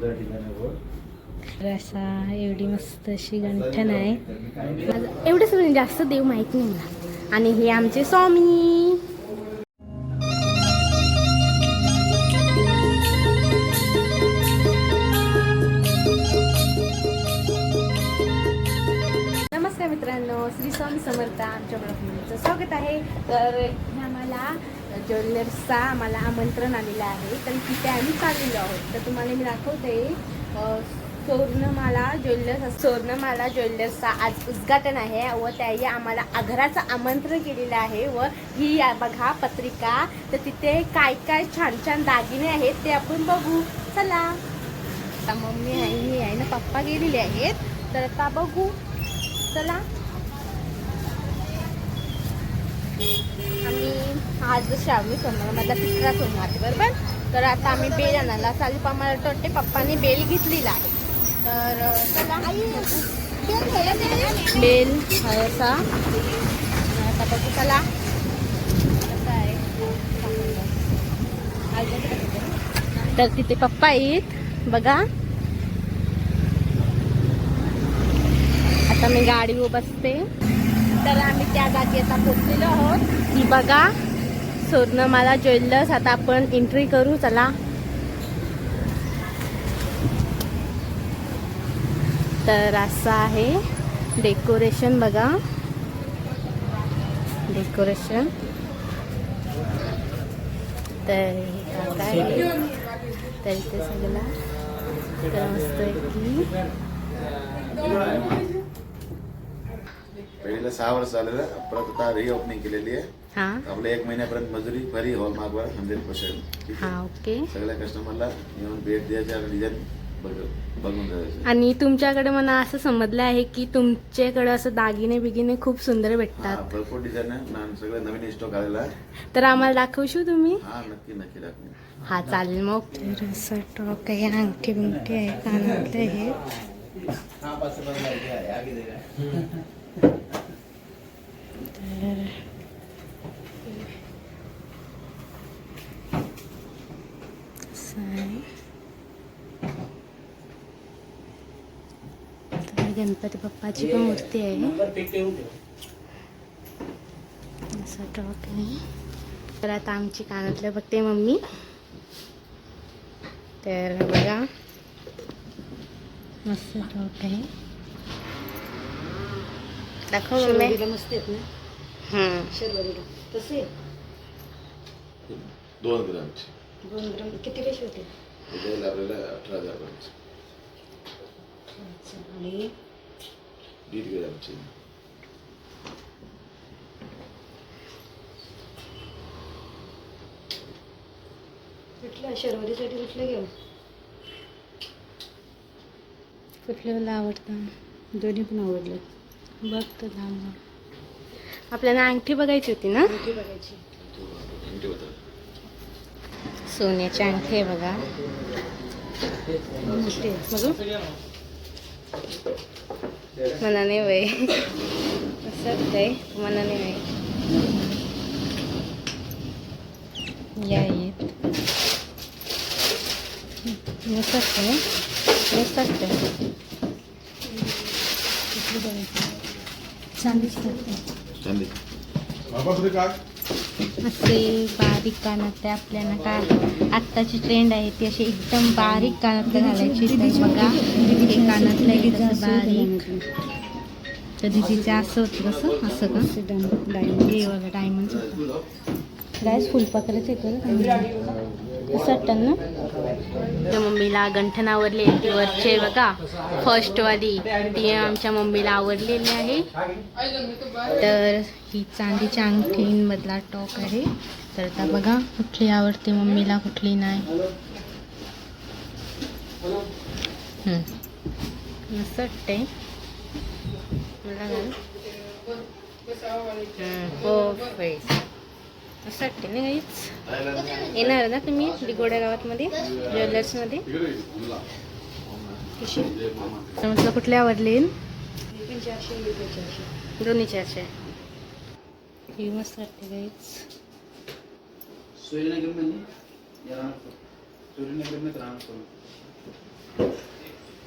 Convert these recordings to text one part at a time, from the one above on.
सुंदर. तर असा एवढी मस्त अशी गंठण आहे. माझं एवढंच म्हणजे जास्त देव माहीत नाही मला. आणि हे आमचे स्वामी. स्वागत आहे. तर आम्हाला ज्वेलर्सचा आम्हाला आमंत्रण आलेलं आहे. तर तिथे आम्ही चाललेलो आहोत. तर तुम्हाला मी दाखवते स्वर्णमाला ज्वेलर्स स्वर्णमाला ज्वेलर्सचा आज उद्घाटन आहे व त्याही आम्हाला आग्राचं आमंत्रण केलेलं आहे व ही बघा पत्रिका. तर तिथे काय काय छान छान दागिने आहेत ते आपण बघू. चला. आता मम्मी आहे मी आहे ना पप्पा गेलेले आहेत. तर आता बघू. चला. आम्ही आज श्रावणी सोमवार माझा तिसरा सोमवार आहे, बरोबर? तर आता आम्ही बेल आणायला चालू पण मला वाटते पप्पाने बेल घेतलेला आहे. तर चला बेल आहे असा. आता बघू चला. तर तिथे पप्पा येत बघा. आता मी गाडीवर बसते. तर आम्ही त्या जागी आता पोचलेलो आहोत. ही बघा स्वर्णमाला ज्वेलर्स. आता आपण एंट्री करू चला. तर असं आहे. डेकोरेशन बघा. डेकोरेशन तर काय तर इथे सगळं. तर मस्त की. पहिलीला सहा वर्ष झालेलं परत आता रिओपनिंग केलेली आहे. हा. आपल्या एक महिन्यापर्यंत मजुरी फ्री हॉल मागवा हंड्रेड पर्सेंट हा ओके. सगळ्या कस्टमरला येऊन भेट द्यायचे आणि डिझाईन बघून जायचे. आणि तुमच्याकडे मला असं समजलं आहे की तुमच्याकडे असं दागिने बिगिने खूप सुंदर हा भेटतात भरपूर डिझाईन आहे. ना सगळं नवीन स्टॉक आलेला आहे. तर आम्हाला दाखवशू तुम्ही? हा नक्की नक्की दाखवू. हा चालेल मग. तर असं आहे अंगठी बिंगठी आहे कानातले आहे तर असं आहे. तर गणपती बाप्पाची पण मूर्ती आहे. असं टॉक आहे तर आता आमची कानातलं बघते मम्मी. तर बघा. मस्त टॉक आहे दाखव मम्मी. मस्त आहेत ना? हम्म. शेरवारीला. तसे? दोन ग्रामचे. दोन ग्राम. किती कसे होते आपल्याला अठरा हजार आणि कुठल्या शेरवारीसाठी कुठलं घेऊ कुठलं आवडतं? दोन्ही पण आवडले. बघ तर लांब. आपल्याला अंगठी बघायची होती ना? बघायची. सोन्याची अंगठी आहे बघा. मोठी आहे. बघू. मला नाही वय असं काय मला नाही वय या येत मस्त असते मस्त असते कुठली बघायची चांदीच करते चांदी असे बारीक कानातले आपल्याला काय आत्ताची ट्रेंड आहे ती अशी एकदम बारीक कानातले घालायची बघा हे कानातलं आहे कसं बारीक. तर दिदीचे असं होतं कसं असं का? डायमंड हे बघा डायमंड गायस फुलपाखरच आहे करत कसं वाटतं ना? तर मम्मीला गंठन आवडली ती वरचे बघा. फर्स्टवाली. ती आमच्या मम्मीला आवडलेली आहे. तर ही चांदीच्या अंगठींमधला टॉक आहे. तर आता बघा कुठली आवडते मम्मीला कुठली नाही. हम्म. मस्त वाटते मला हो फेस असं वाटते ना काहीच येणार ना तुम्ही दिगोड्या गावातमध्ये ज्वेलर्समध्ये? म्हटलं कुठले आवडले? दोन्ही चारशे. ही मस्त वाटते काहीच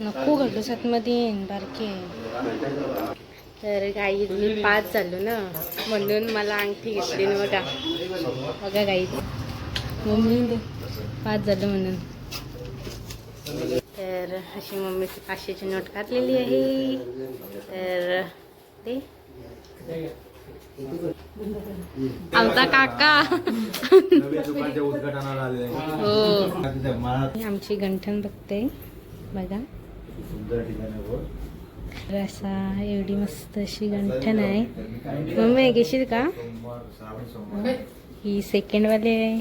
नको घालू सातमध्ये येईन बारके तर गाई मी पाच झालो ना. म्हणून मला अंगठी घेतली ना बघा. बघा गाई. मम्मी पाच झालं म्हणून. तर अशी मम्मी पाचशेची नोट घातलेली आहे. तर ते. आमचा काका. हो. आमची गंठण बघते. बघा. असा एवढी मस्त अशी गंठण आहे. मम्मी घेशील का? ही सेकंड वाले आहे.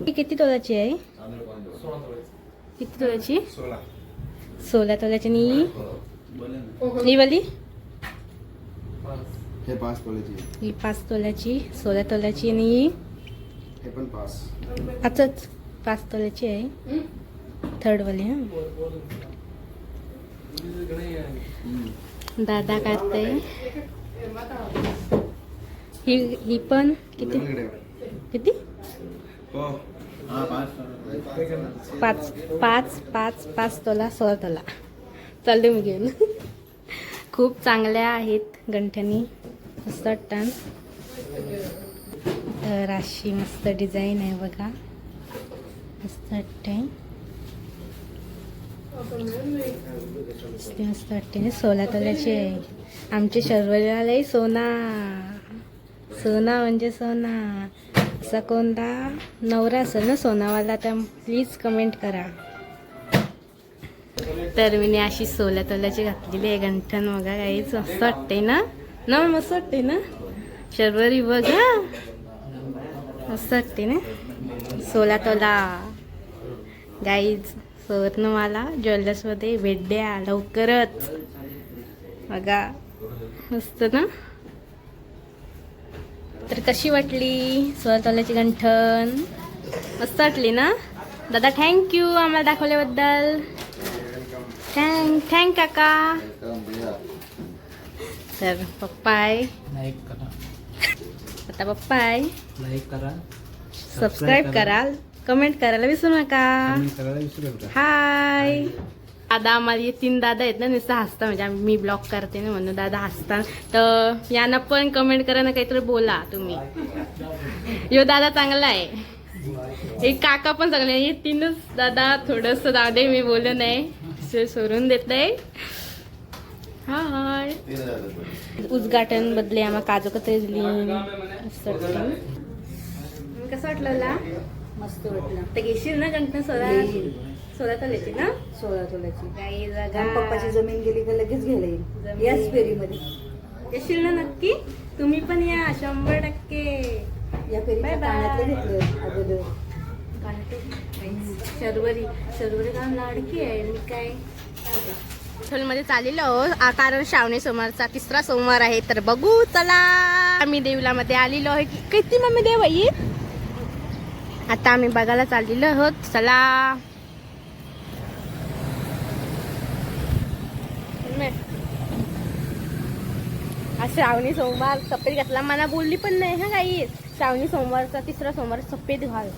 ही किती तोलाची आहे? किती तोलाची? सोळा तोल्याची आणि ही? ही वाली? हे पाच ही तोल्याची सोळा तोल्याची आणि पण पाच. पाच तोल्याची आहे. थर्ड वाली हा? दादा काढते ही ही पण किती? किती? पाच पाच पाच पाच तोला सोळा तोला. चालले मी घेऊन. खूप चांगल्या आहेत गंठणी. मस्त टन तर अशी मस्त डिझाईन आहे बघा. मस्त टाईम मस्त मस्त वाटते सोळा तोल्याची आहे आमच्या शर्वरीलाही सोना. सोना म्हणजे सोना. असा कोणता नवरा असेल ना सोनावाला तर प्लीज कमेंट करा. तर मी अशी सोला तोल्याची घातलेली आहे गंठन बघा काहीच मस्त वाटते ना? ना मस्त वाटते ना? शर्वरी बघा. मस्त वाटते ना? सोला तोला गाईज मला ज्वेलर्समध्ये भेट द्या लवकरच. बघा मस्त ना? तर कशी वाटली सोळा तोल्याची गंठन? मस्त वाटली ना? दादा थँक्यू आम्हाला दाखवल्याबद्दल. थँक थँक काका. तर पप्पा आहे. लाईक करा. आता पप्पा आहे. सबस्क्राईब कराल. कमेंट करायला विसरू नका. हाय दादा आम्हाला हे तीन दादा आहेत ना नुसतं हसता म्हणजे आम्ही मी ब्लॉग करते ना म्हणून दादा हसता तर यांना पण कमेंट करा ना काहीतरी बोला तुम्ही. यो दादा चांगला आहे. एक काका पण चांगले आहे. हे तीनच दादा थोडंसं जाऊ दे मी बोलू नाही सो- सोडून देत आहे. हाय उद्घाटन बदले आम्हा काजू कत्री दिली. कसं वाटलं मस्त वाटलं. तर घेशील ना गंठन सोळा. सोळा तोल्याची ना? सोळा तोल्याची. काही जागा पप्पाची जमीन गेली का लगेच घ्यायला येईल. याच फेरीमध्ये. येशील ना नक्की? तुम्ही पण या शंभर टक्के. या bye. कानातलं घेतलं अगोदर. शर्वरी शर्वरी का लाडकी आहे मी काय? मध्ये चाललेलो आहोत. आ, कारण श्रावणी सोमवारचा तिसरा सोमवार आहे तर बघू चला. आम्ही देवलामध्ये आलेलो आहे. की- किती मम्मी देव आहे आता आम्ही बघायला चाललेलो आहोत. चला. आज श्रावणी सोमवार सफेद घातला. मला बोलली पण नाही हा काही श्रावणी सोमवारचा तिसरा सोमवार सफेद घाल.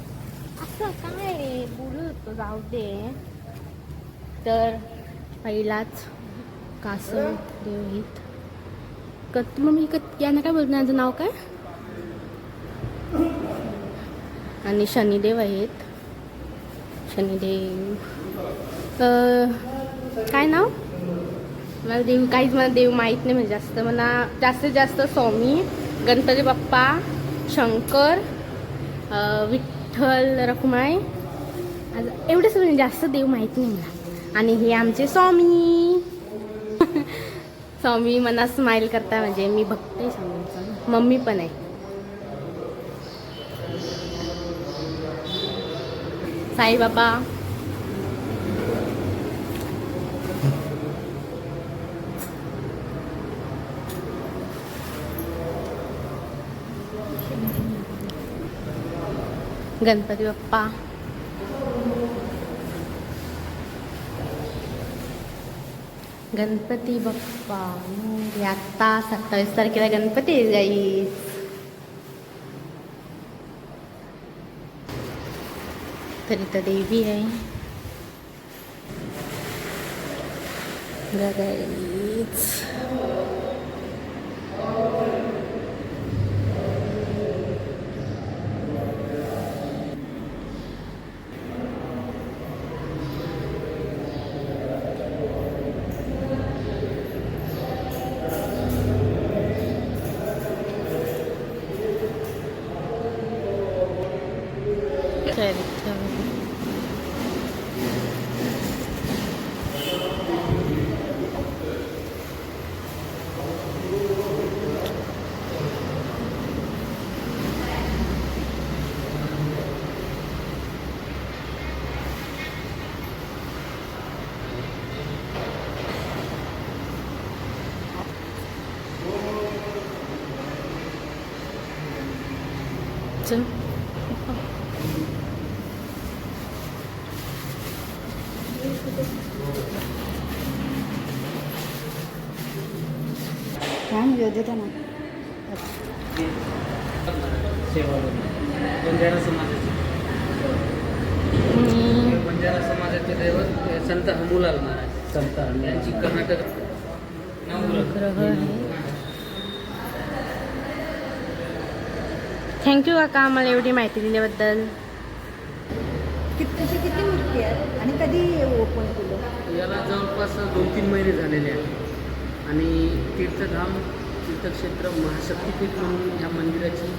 असं काय? बोलू होतो जाऊ दे. तर पहिलाच कासव देवहित कत मग मी कत यानं काय बोलतो यांचं नाव काय? आणि शनिदेव आहेत. शनिदेव. काय नाव? मला देव काहीच मला देव माहीत नाही म्हणजे जास्त मला जास्तीत जास्त स्वामी गणपती बाप्पा शंकर विठ्ठल रखुमाई. एवढेच म्हणजे जास्त देव माहीत नाही मला. आणि हे आमचे स्वामी. स्वामी मना स्माईल करता म्हणजे मी बघते स्वामींचं. मम्मी पण आहे. साईबाबा गणपती बाप्पा गणपती बाप्पा मोरया. आता सत्तावीस तारखेला गणपती आहे Trinita Devi eh. ay gagawin काय म्हणजे देता ना सेवा बंजारा समाजाचे. बंजारा समाजाचे दैवत हे संत हमूलाल महाराज. संत यांची कर्नाटक ग्रह आहे? थँक्यू काका आम्हाला एवढी माहिती दिल्याबद्दल. किती किती मूर्ती आहेत आणि कधी ओपन केलं? याला जवळपास दोन तीन महिने झालेले आहेत. आणि तीर्थधाम तीर्थक्षेत्र महाशक्तीपीठ म्हणून या मंदिराची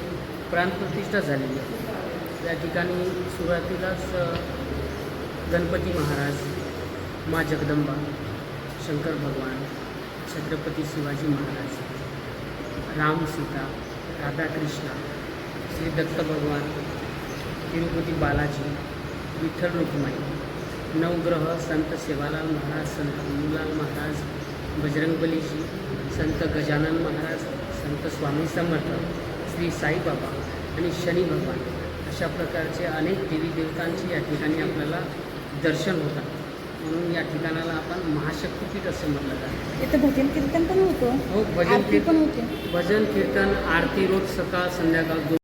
प्राणप्रतिष्ठा झालेली आहे. या ठिकाणी सुरुवातीलाच गणपती महाराज मा जगदंबा शंकर भगवान छत्रपती शिवाजी महाराज राम सीता राधाकृष्ण श्री दत्त भगवान तिरुपती बालाजी विठ्ठल रुक्माई नवग्रह संत सेवालाल महाराज संत मुलाल महाराज बजरंगबलीजी संत गजानन महाराज संत स्वामी समर्थ श्री साईबाबा आणि शनी भगवान. अशा प्रकारचे अनेक देवी देवतांची या ठिकाणी आपल्याला दर्शन होतात. म्हणून या ठिकाणाला आपण महाशक्तीपीठ असं म्हटलं जातं. इथं भजन कीर्तन पण होतं. हो भजन कीर्तन. होते. भजन कीर्तन आरती रोज सकाळ संध्याकाळ